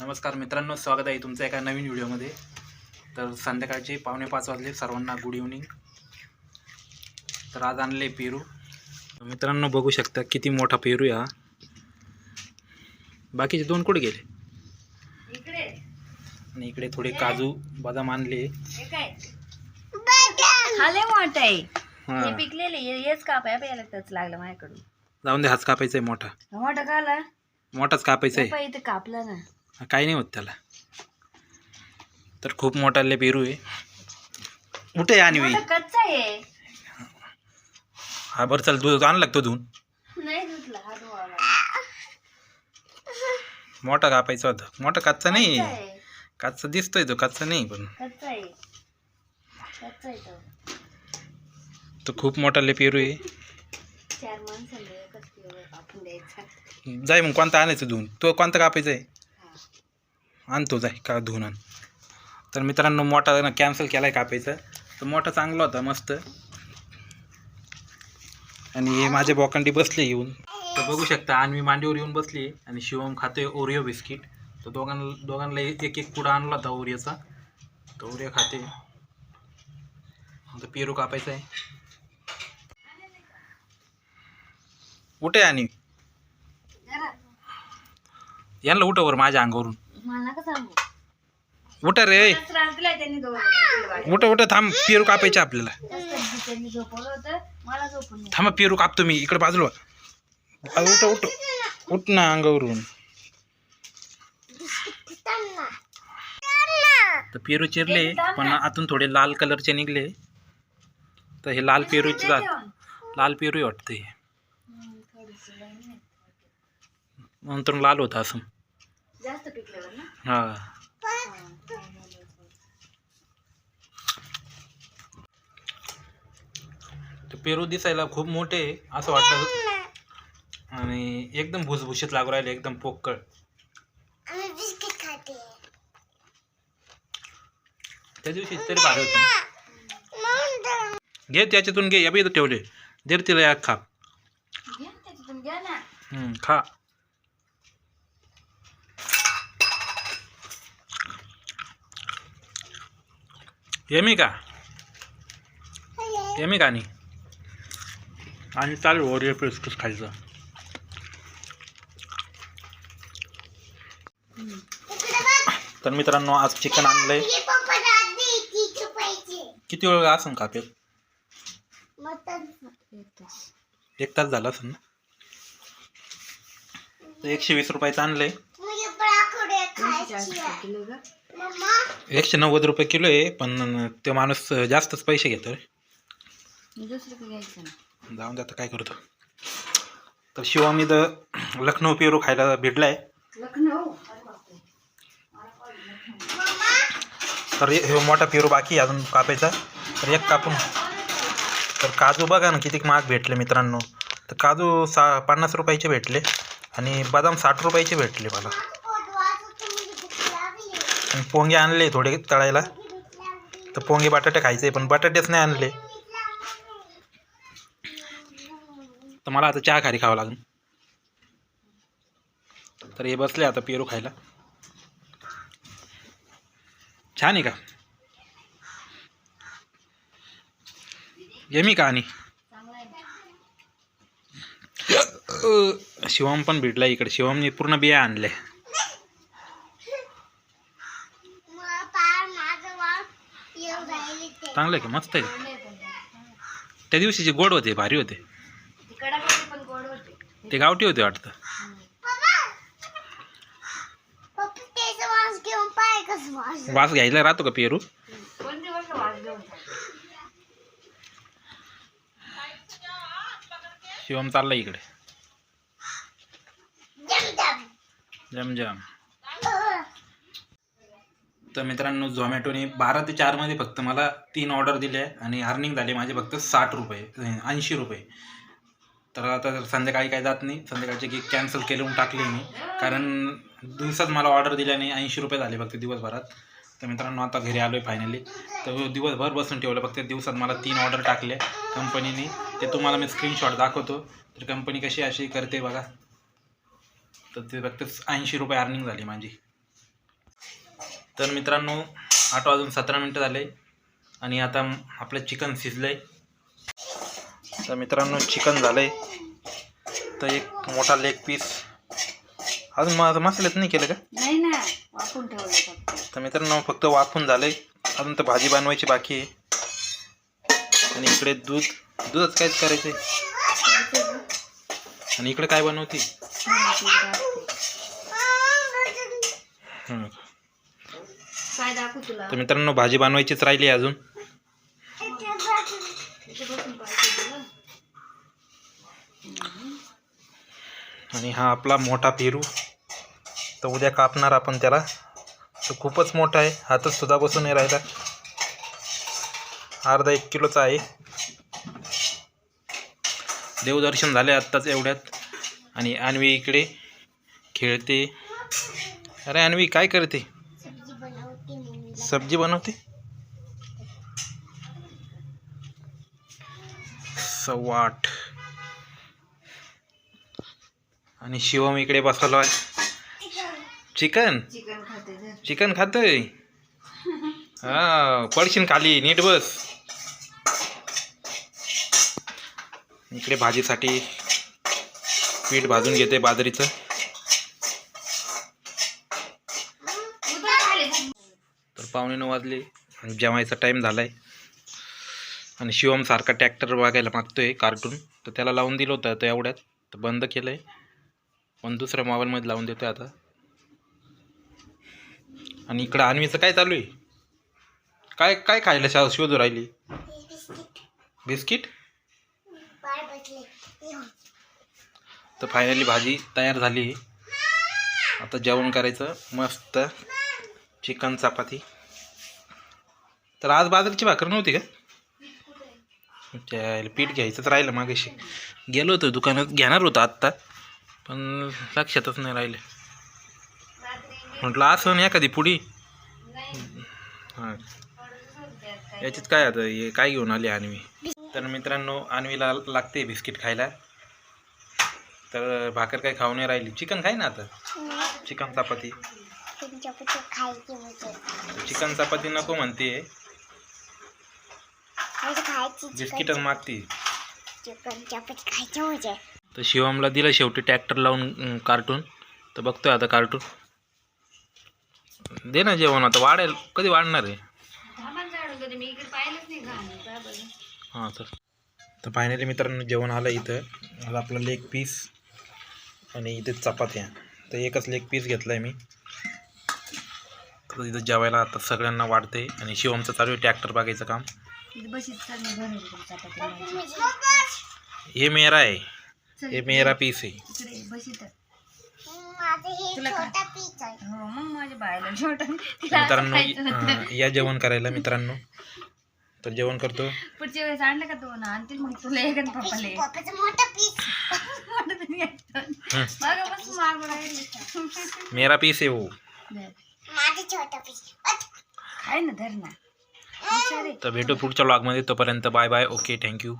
नमस्कार मित्रांनो स्वागत आहे तुमचं एका नवीन व्हिडिओमध्ये. तर संध्याकाळचे पावणे पाच वाजले सर्वांना गुड इव्हनिंग तर आज आणले पेरू. मित्रांनो बघू शकता किती मोठा पेरू आहे हा. बाकीचे दोन कुठे गेले? इकडे. आणि इकडे थोडे काजू बदाम आणले. हे. हां हे हे- जाऊन दे हाच कापायचा आहे मोठा मोठं कापायचा आहे इथं कापलं ना. काही नाही होत त्याला. तर खूप मोठाले पेरू आहे. उठे आणि मोठं कच्चा आहे. हा बरं चल दूध आणला का तो धुवून? नाही धुतला हा धुवाला मोठा कापायचा होता. मोठा कच्चा नाही कच्चा दिसतोय तो कच्चा नाही पण. कच्चा आहे. कच्चा आहे तो. तो खूप मोठा ले पेरू आहे. चार माणसाला एकच किलो कापून द्यायचा. जाय मग कोणता आणायचं धुवून? तो कोणता कापायचा आहे? आणतो जाय का धुवून आण. तर मित्रांनो मोठा ना कॅन्सल केला आहे कापायचा. तर मोठा चांगला होता मस्त. आणि हे माझे बॉकंडी बसले येऊन. तर बघू शकता आणि मी मांडीवर येऊन बसली आणि शिवम खातोय ओरिओ बिस्किट तर दोघांना दोघांना एक एक पुडा आणला होता ओरिओचा तर ओरिओ खाते. आता पेरू कापायचा आहे. कुठे आणि. यांना उठवर माझ्या अंगावरून. मला नका सांगू? उठा रे. त्रास दिलाय त्यांनी दोघं उठ उठ थांब पेरू कापायचे आपल्याला. जास्त त्यांनी झोपवलं होतं. मला झोपून नाही. थांबा पेरू कापतो मी. इकडे बाजूला उठ उठ. उठ ना अंगावरून. तर पेरू चिरले पण आतून थोडे लाल कलरचे निघले. तर हे लाल पेरूचे जात. लाल पेरू वाटतं हम्म, थोडीशी लाईन आहे. नंतर लाल होतं असं. जास्त पिकल्यावर ना? हा. तर पेरू दिसायला खूप मोठे आहे, असं वाटतं आणि एकदम भुसभुशीत लागू राहिले एकदम पोकळ. त्या दिवशी तरी भारी होते. घे त्याच्यातून घे या बी इथं ठेवले. दे रे तिला ना त्याच्यातून घ्या ना. हम्म, खा. येमी का? येमी का आणि? आणि चालू ओरिओ बिस्कुट खायचं. तर मित्रांनो आज चिकन आणलंय. किती वेळ असं खाते? एक तास झाला असेल ना? एकशे वीस रुपयाचं आणलंय. एकशे नव्वद रुपये किलो आहे पण तो माणूस जास्तच पैसे घेतो जाऊन दे आता काय करतो. तर शिवामी इथं लखनौ पेरू खायला भेटलाय. तर हे मोठा पेरू बाकी अजून कापायचा. तर एक कापून. तर काजू बघा ना किती महाग भेटले मित्रांनो. तर काजू सा पन्नास रुपयाचे भेटले आणि बदाम साठ रुपयाचे भेटले मला. पोंगे आणले थोडे तळायला. तर पोंगे बटाटे खायचे पण बटाटेच नाही आणले. तर मला आता चहा खारी खावं लागेल. तर हे बसले आता पेरू खायला. छान आहे का? यमी का आणि? शिवम पण भेटला इकडे. शिवमने पूर्ण बिया आणले चांगलं आहे का? मस्त आहे त्या दिवशीचे गोड होते भारी होते. ते गावठी होते वाटतं. वास घ्यायला राहतो का पेरू? शिवम चाललाय इकडे. जम जम तर मित्रांनो झोमॅटोने बारा ते चारमध्ये फक्त मला तीन ऑर्डर दिले आणि अर्निंग झाले माझे फक्त साठ रुपये ऐंशी रुपये. तर आता जर संध्याकाळी काय जात नाही. संध्याकाळचे केक कॅन्सल केलं टाकले मी. कारण दिवसात मला ऑर्डर दिल्याने ऐंशी रुपये झाले फक्त दिवसभरात. तर मित्रांनो आता घरी आलो आहे फायनली तर दिवसभर बसून ठेवलं फक्त. दिवसात मला तीन ऑर्डर टाकले कंपनीने ते तुम्हाला मी स्क्रीनशॉट दाखवतो. तर कंपनी कशी अशी करते बघा. तर ते फक्त ऐंशी रुपये अर्निंग झाली माझी. तर मित्रांनो आठ वाजून सतरा मिनटं झाले आणि आता आपलं चिकन शिजलं आहे तर मित्रांनो चिकन झालं आहे तर एक मोठा लेग पीस अजून माझं मसाल्यात नाही केलं का? तर मित्रांनो फक्त वाफून झालं आहे अजून तर भाजी बनवायची बाकी आहे. आणि इकडे दूध. दूधच काहीच करायचं आहे आणि इकडे काय बनवते. काय दाखवू तुला. तर मित्रांनो भाजी बनवायचीच राहिली अजून. पाहिजे तुला आणि हा आपला मोठा पेरू. तर उद्या कापणार आपण त्याला. तो खूपच मोठा आहे. हातच सुद्धा बसून नाही राहिला. अर्धा एक किलोचा आहे. देवदर्शन झाले आत्ताच एवढ्यात. आणि अन्वी इकडे खेळते. अरे अन्वी काय करते? सब्जी बनवते? आठ. आणि शिवम इकडे बसलो आहे. चिकन? चिकन खातोय? हा पडशीन खाली नीट बस. इकडे भाजीसाठी पीठ भाजून घेते बाजरीचं तर पावणे नऊ वाजले आणि जेवायचा टाईम झाला आहे आणि शिवम सारखा ट्रॅक्टर बघायला आहे कार्टून तर त्याला लावून दिलं होतं तर एवढ्यात. तर बंद केलं आहे पण दुसऱ्या मोबाईलमध्ये लावून देतोय आता. आणि इकडं अन्वीचं काय चालू आहे? काय काय खायला शा शोधू राहिली? बिस्किट? तर फायनली भाजी तयार झाली आता जेवण करायचं. मस्त चिकन चपाती. तर आज बाजरीची भाकर नव्हती का? त्याला पीठ घ्यायचंच राहिलं मागाशी. गेलो होतो दुकानात घेणार होतं आत्ता पण लक्षातच नाही राहिलं. म्हटलं असं एखादी पुडी? हां. याच्यात काय आता हे काय घेऊन आली अन्वी तर मित्रांनो अन्वीला लागते बिस्किट खायला. तर भाकर काय खाऊ नाही राहिली. चिकन खाय ना आता? चिकन चपाती. चिकन चपाती नको म्हणते बिस्किटच मागते तर शिवमला दिलं शेवटी ट्रॅक्टर लावून कार्टून. तर बघतोय आता कार्टून. दे ना जेवण आता वाढेल. कधी वाढणार आहे? हां सर तर फायनली मित्रांनो जेवण आलं इथं. आता आपलं लेग पीस आणि इथे चपात्या. तर एकच लेग पीस घेतला आहे मी. तर इथं जेवायला आता सगळ्यांना वाढते आणि शिवमचं चालू आहे ट्रॅक्टर बागायचं काम. भाजी. हे मेरा आहे. हे मेरा पीस आहे. हो छोटा मित्रांनो या जेवण करायला मित्रांनो. तर जेवण करतो. पुढच्या वेळेस आणलं का दोन आणतील मग तुला एक पप्पाला. हं. मेरा पीस आहे हो. दे. खाय ना धर ना. तर भेटू पुढच्या ब्लॉगमध्ये तोपर्यंत बाय बाय ओके थँक्यू